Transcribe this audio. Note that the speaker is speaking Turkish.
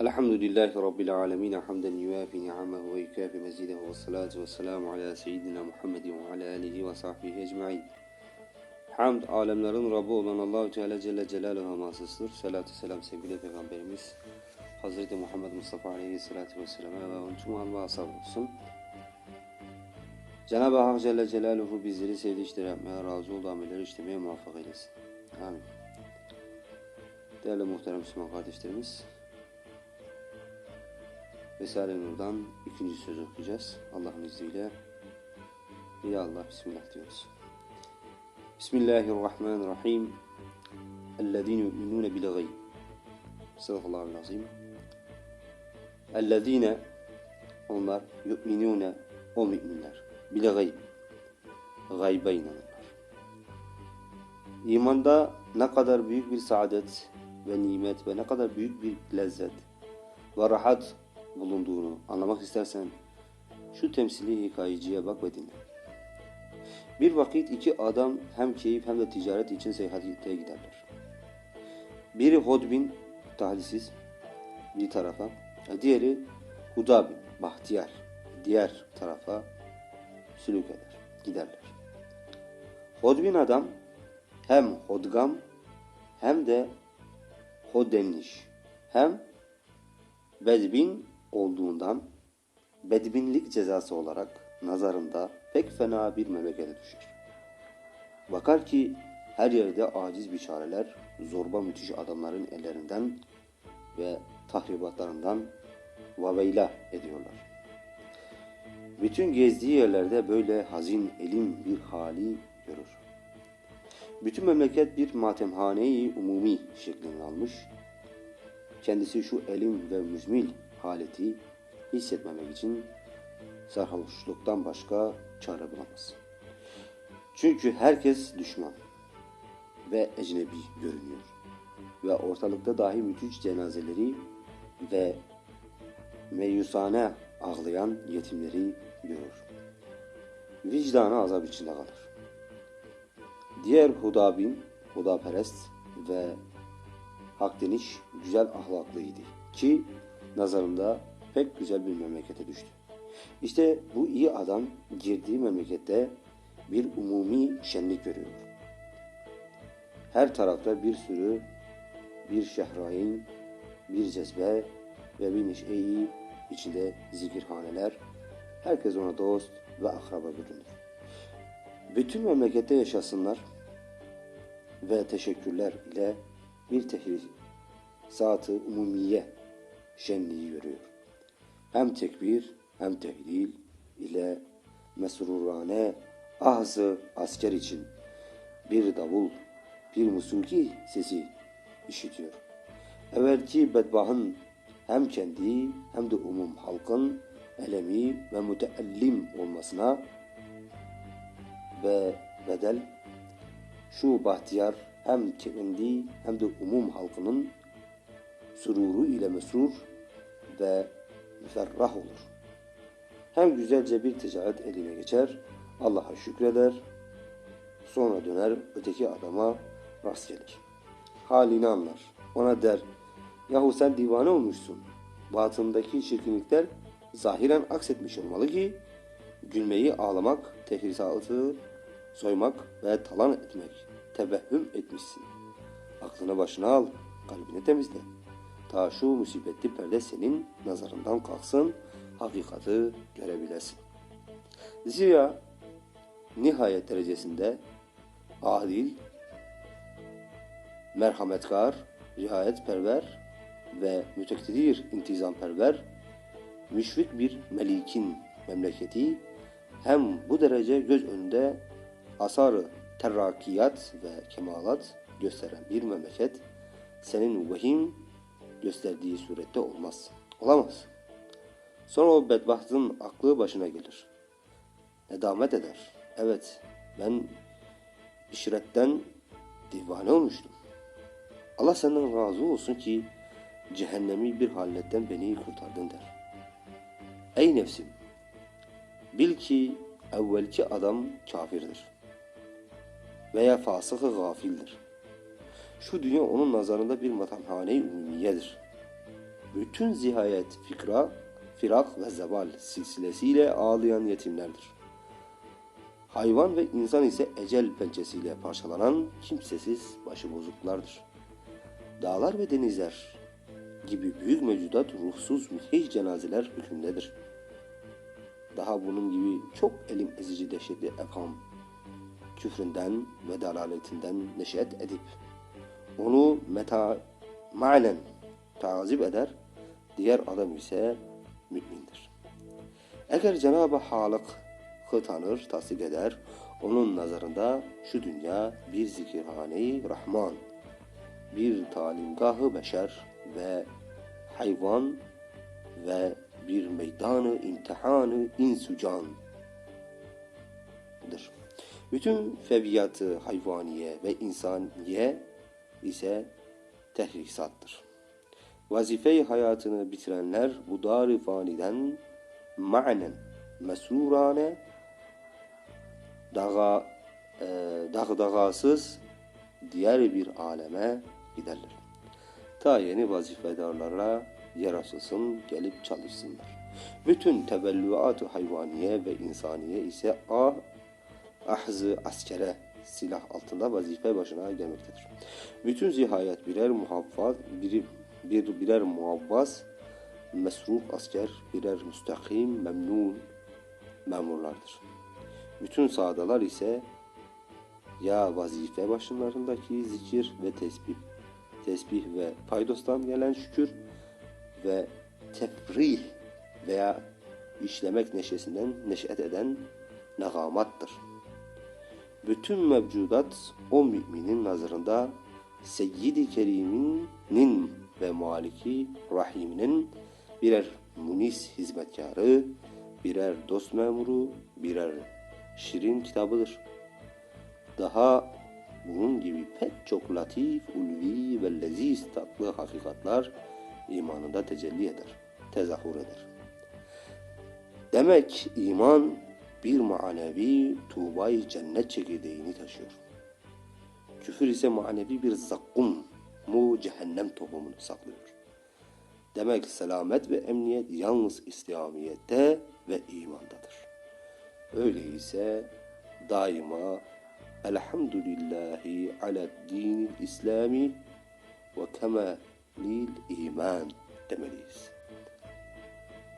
Elhamdülillahi Rabbil alemin. Hamden yuafi ni'amehu ve yukafi mezidehu ve salatu ve selamu ala seyyidina Muhammedin ve ala alihi ve sahbihi ecmain. Hamd alemlerin Rabbi olan Allahu Teala Celle Celaluhu'na mahsustur. Salatü selam sevgili Peygamberimiz Hz. Muhammed Mustafa Aleyhisselatü Vesselam'a ve onun tüm alma asabı olsun. Cenab-ı Hak Celle Celaluhu bizleri sevdiği işleri yapmaya, razı olduğu amelleri işlemeye muvaffak eylesin. Amin. Değerli muhterem Müslüman kardeşlerimiz, Risale-i Nur'dan ikinci söz okuyacağız. Allah'ın izniyle. Ya Allah, Bismillah diyoruz. Bismillahirrahmanirrahim. اَلَّذ۪ينَ يُؤْمِنُونَ بِالْغَيْبِ Sadakallahu azim. اَلَّذ۪ينَ Onlar yu'minune o müminler. Bile gayb. Gayba inanırlar. İmanda ne kadar büyük bir saadet ve nimet ve ne kadar büyük bir lezzet ve rahat bulunduğunu anlamak istersen şu temsili hikayeciye bak ve dinle. Bir vakit iki adam hem keyif hem de ticaret için seyahate giderler. Biri Hodbin, tahlisiz bir tarafa, diğeri Hudabin, bahtiyar, diğer tarafa sülük eder, giderler. Hodbin adam hem hodgam hem de hodeniş hem bedbin olduğundan bedbinlik cezası olarak nazarında pek fena bir memlekete düşer. Bakar ki her yerde aciz biçareler zorba müthiş adamların ellerinden ve tahribatlarından vaveyla ediyorlar. Bütün gezdiği yerlerde böyle hazin elim bir hali görür. Bütün memleket bir matemhane-i umumi şeklini almış. Kendisi şu elim ve müzmil haleti hissetmemek için sarhoşluktan başka çare bulamaz. Çünkü herkes düşman ve ecnebi görünüyor. Ve ortalıkta dahi müthiş cenazeleri ve meyusane ağlayan yetimleri görür. Vicdanı azap içinde kalır. Diğer hudabin, hudaperest ve Hakdeniş güzel ahlaklıydı ki nazarında pek güzel bir memlekete düştü. İşte bu iyi adam girdiği memlekette bir umumi şenlik görüyor. Her tarafta bir sürü bir şehrain, bir cezbe ve bir neşeyi içinde zikirhaneler. Herkes ona dost ve akraba görünür. Bütün memlekette yaşasınlar ve teşekkürler ile bir tehrir, zatı umumiye şenliği görüyor. Hem tekbir hem tehlil ile mesrurane ahzı asker için bir davul, bir musulki sesi işitiyor. Evvelki bedbahın hem kendi hem de umum halkın elemi ve müteellim olmasına ve bedel şu bahtiyar hem kendi hem de umum halkının sururu ile mesrur ve müferrah olur. Hem güzelce bir ticaret eline geçer, Allah'a şükreder, sonra döner öteki adama rast gelir. Halini anlar. Ona der, yahu sen divane olmuşsun. Batındaki çirkinlikler zahiren aksetmiş olmalı ki, gülmeyi ağlamak, tehrisatı soymak ve talan etmek, tebehüm etmişsin. Aklını başına al, kalbini temizle. Ta şu musibetli perde senin nazarından kalksın, hakikati görebilesin. Zira nihayet derecesinde adil, merhametkar, riayetperver ve mütekdir intizamperver, müşfik bir melikin memleketi hem bu derece göz önünde asarı terrakiyat ve kemalat gösteren bir memleket senin vehim gösterdiği surette olmaz. Olamaz. Sonra o bedbahtın aklı başına gelir. Nedamet eder. Evet ben işretten divane olmuştum. Allah senden razı olsun ki cehennemi bir halletten beni kurtardın der. Ey nefsim! Bil ki evvelki adam kafirdir. Veya fasıkı gafildir. Şu dünya onun nazarında bir matamhane-i umumiyedir. bütün zihayet fikra, firak ve zeval silsilesiyle ağlayan yetimlerdir. Hayvan ve insan ise ecel pençesiyle parçalanan kimsesiz başıbozuklardır. Dağlar ve denizler gibi büyük mevcudat ruhsuz müthiş cenazeler hükümdedir. Daha bunun gibi çok elim ezici dehşetli evham, küfründen ve dalaletinden neşet edip, onu meta manen tazip eder, diğer adam ise mümindir. Eğer Cenab-ı Halık'ı tanır, tasdik eder, onun nazarında şu dünya bir zikirhane-i Rahman, bir talimgahı beşer ve hayvan ve bir meydanı imtihanı insucandır. Bütün feviyatı hayvaniye ve insaniye ise tehrisattır. Vazife hayatını bitirenler bu dar faniden manen mesrurane dağa, e, dağdağasız diğer bir aleme giderler. Ta yeni vazifedarlara yer gelip çalışsınlar. Bütün tebellüat-ı hayvaniye ve insaniye ise ah, ahzı askere silah altında vazife başına gelmektedir. Bütün zihayet birer muhaffaz, biri, bir birer muhabbas, mesruf asker, birer müstakim, memnun memurlardır. Bütün sadalar ise ya vazife başlarındaki zikir ve tesbih, tesbih ve paydostan gelen şükür ve tefrih veya işlemek neşesinden neşet eden negamattır. Bütün mevcudat o müminin nazarında Seyyid-i Kerim'in ve Maliki Rahim'inin birer munis hizmetkarı, birer dost memuru, birer şirin kitabıdır. Daha bunun gibi pek çok latif, ulvi ve leziz tatlı hakikatlar imanında tecelli eder, tezahür eder. Demek iman bir manevi tuğbay cennet çekirdeğini taşıyor. Küfür ise manevi bir zakkum mu cehennem tohumunu saklıyor. Demek selamet ve emniyet yalnız İslamiyet'te ve imandadır. Öyleyse daima elhamdülillahi ala dinil İslami ve kemalil iman demeliyiz.